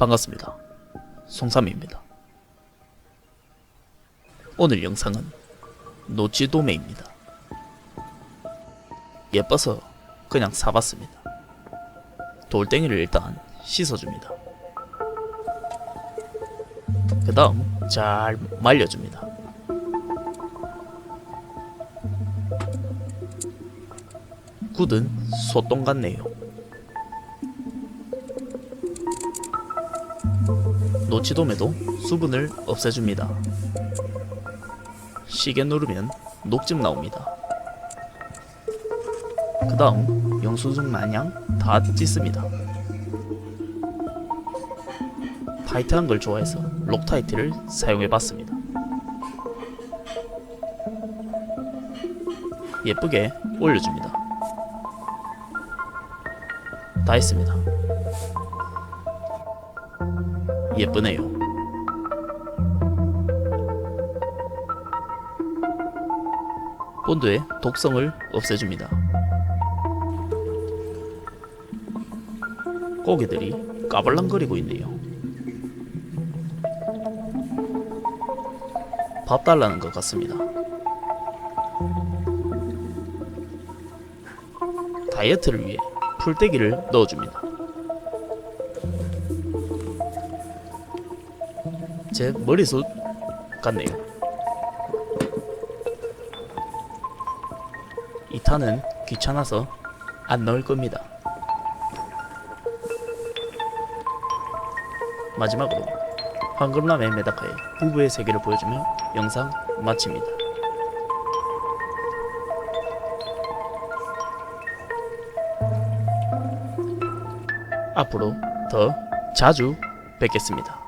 반갑습니다. 송삼입니다. 오늘 영상은 노치도매입니다. 예뻐서 그냥 사봤습니다. 돌덩이를 일단 씻어줍니다. 그 다음 잘 말려줍니다. 굳은 소똥 같네요. 노치돔에도 수분을 없애줍니다. 시계 누르면 녹즙 나옵니다. 그 다음 영수증 마냥 다 찢습니다. 타이트한 걸 좋아해서 록타이트를 사용해봤습니다. 예쁘게 올려줍니다. 다 했습니다. 예쁘네요. 본드의 독성을 없애줍니다. 고기들이 까발랑거리고 있네요. 밥 달라는 것 같습니다. 다이어트를 위해 풀떼기를 넣어줍니다. 제 머리숱 같네요. 2탄은 귀찮아서 안 넣을 겁니다. 마지막으로 황금라멘 메다카의 부부의 세계를 보여주며 영상 마칩니다. 앞으로 더 자주 뵙겠습니다.